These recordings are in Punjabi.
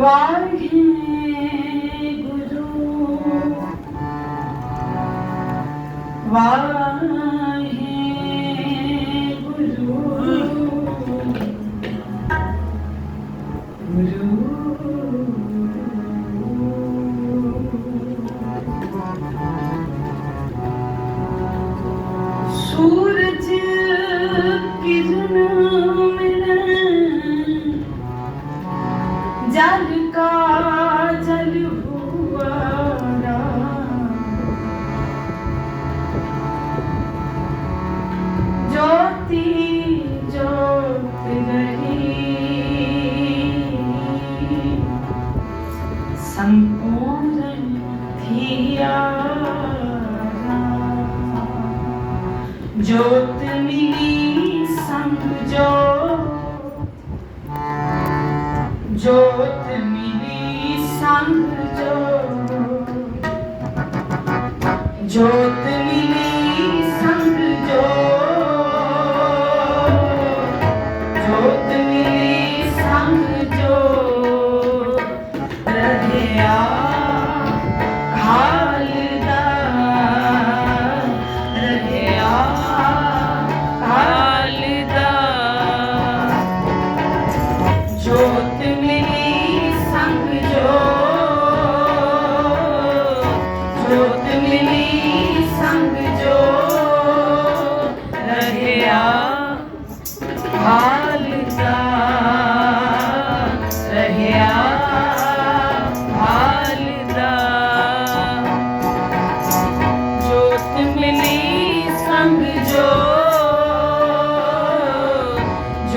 واہ جی غضوب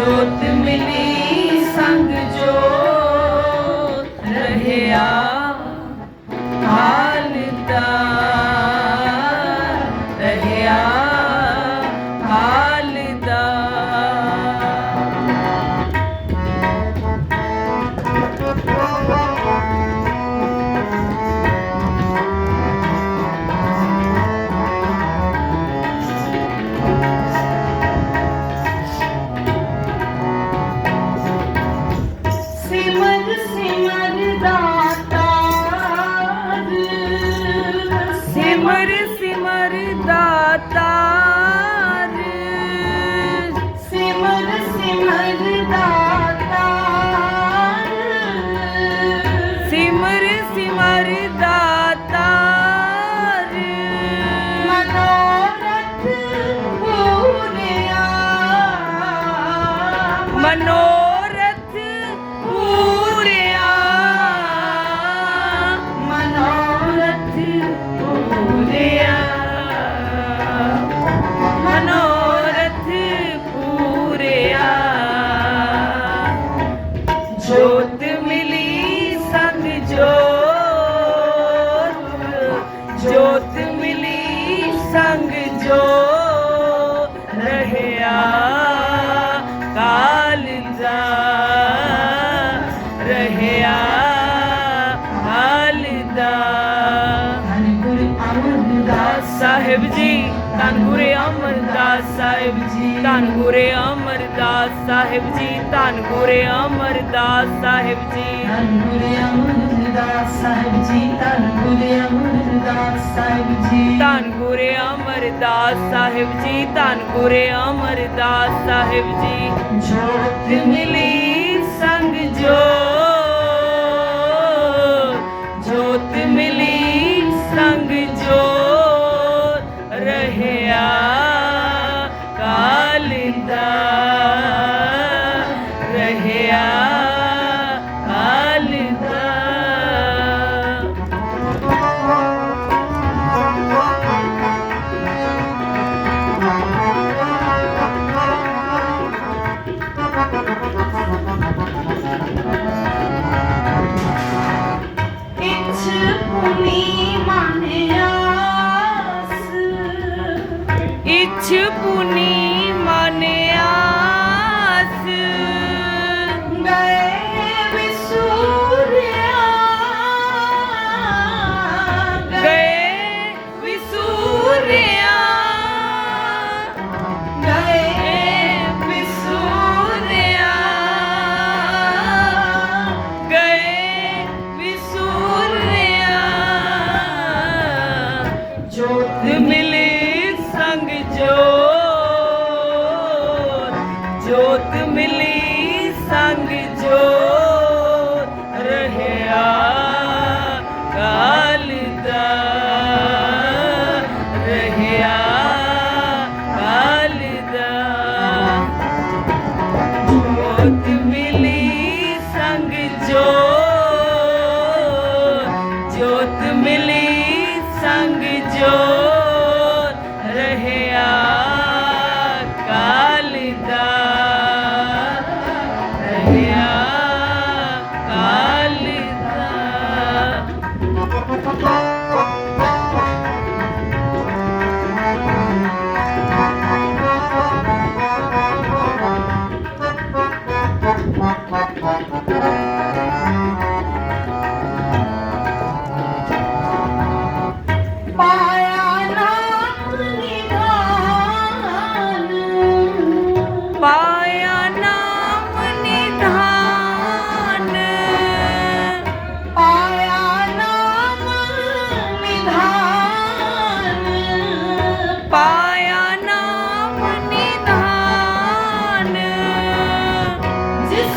ਜੋਤ ਮਿਲੀ ਸੰਗ ਜੋਤ ਰਹਿਆ। ਆ सिमर दाता ਅਮਰਦਾਸ ਸਾਹਿਬ ਜੀ ਧੰਨ ਗੁਰੇ ਅਮਰਦਾਸ ਸਾਹਿਬ ਜੀ ਧੰਨ ਗੁਰੇ ਅਮਰਦਾਸ ਸਾਹਿਬ ਜੀ ਧੰਨ ਗੁਰੇ ਅਮਰਦਾਸ ਸਾਹਿਬ ਜੀ। ਧੰਨ ਗੁਰੂ ਅਮਰਦਾਸ ਸਾਹਿਬ ਜੀ ਧੰਨ ਗੁਰੂ ਅਮਰਦਾਸ ਸਾਹਿਬ ਜੀ। ਧੰਨ ਗੁਰੇ ਅਮਰਦਾਸ ਸਾਹਿਬ ਜੀ ਧੰਨ ਗੁਰੇ ਅਮਰਦਾਸ ਸਾਹਿਬ ਜੀ। ਜੋਤ ਮਿਲੀ ਸੰਗ ਜੋਤ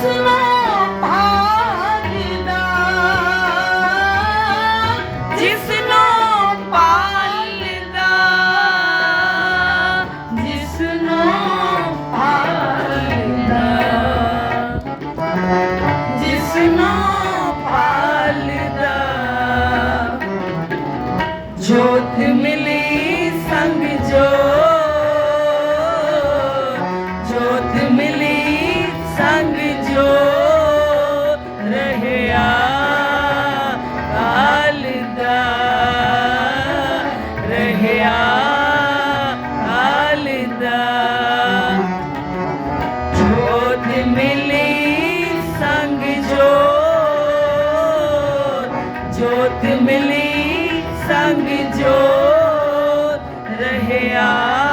smile. ਜੋਤ ਮਿਲੀ ਸੰਗ ਜੋਤ ਰਹਿਆ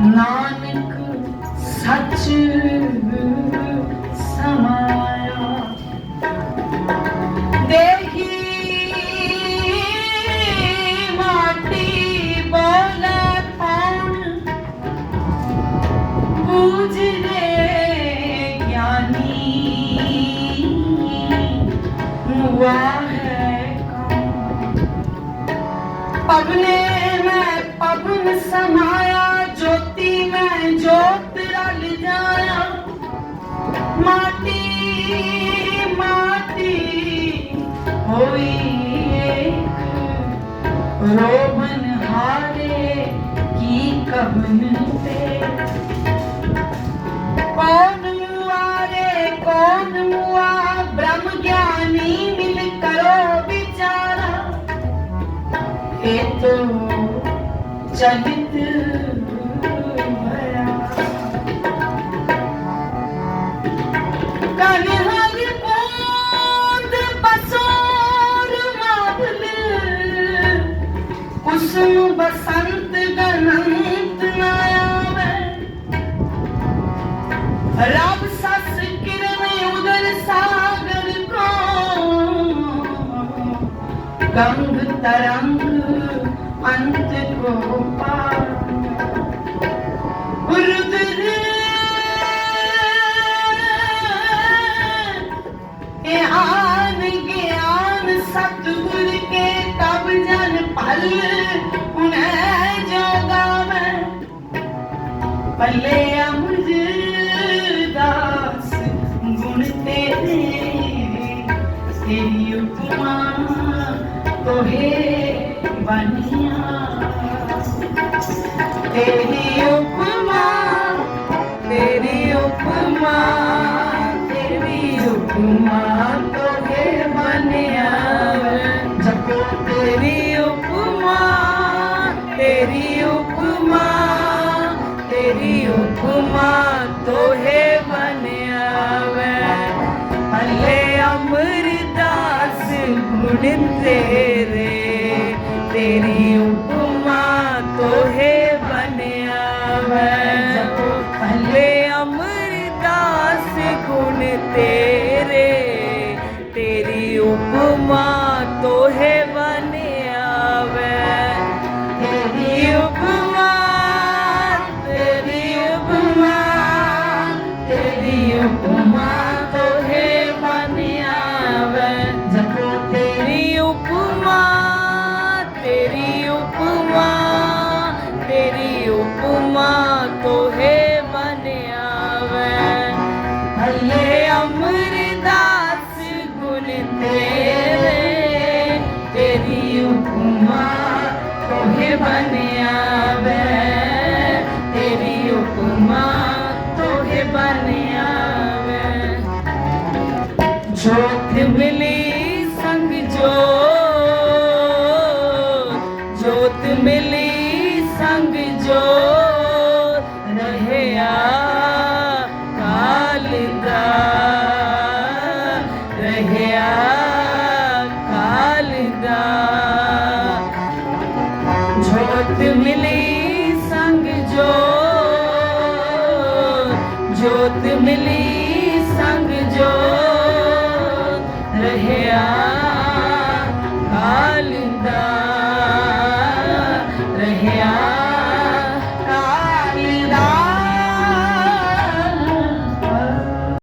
ਨਾਨਕ ਸੱਚ ਸਮਾਇਆ। ਦੇਖੀ ਮਾਟੀ ਬੋਲੇ ਪੌਣ ਬੂਝਦੇ ਗਿਆਨੀ ਮੁਆ ਹੈ ਕੌਣ? ਪਵਨੇ ਮੈਂ ਪਵਨ ਸਮਾ कोई रोबन हारे की कबन पे। कौन हुआ कौन हुआ ब्रह्म ज्ञानी मिल करो बेचारा ये तो चलित ਨੂੰ ਬਸੰਤ ਗਨੰਤ ਨਾ ਆਵੇ। ਰੱਬ ਸੱਸ ਕਿਰਨ ਉਦਰ ਸਾਗਰ ਕੋ। ਗੰਗ ਤਰੰਗ ਅੰਤ ਕੋ ਪਾਰ। ਉਰਦਰ ਇਹ ਆਨ ਗਿਆਨ ਸਤਗੁਰ ਕੇ ਤਬ ਜਨ ਭਲੇ। ਪੱਲੇ ਅਮਰ ਦਾਸ ਗੁਣ ਤੇਰੇ ਤੇਰੀ ਉਪਮਾ ਤੋਹੇ ਬਨੀਆਂ ਤੇਰੀ ਤੇਰੀ ਉਪਮਾ ਤੋਹੇ ਬਣਿਆ ਵੈ ਅਮਰਦਾਸ ਗੁਣ ਤੇਰੇ। ਤੇਰੀ ਉਪਮਾ ਤੋਹੇ ਬਣਿਆ ਵੈ ਅਮਰਦਾਸ ਗੁਣ ਤੇਰੇ। ਤੇਰੀ ਉਪਮਾ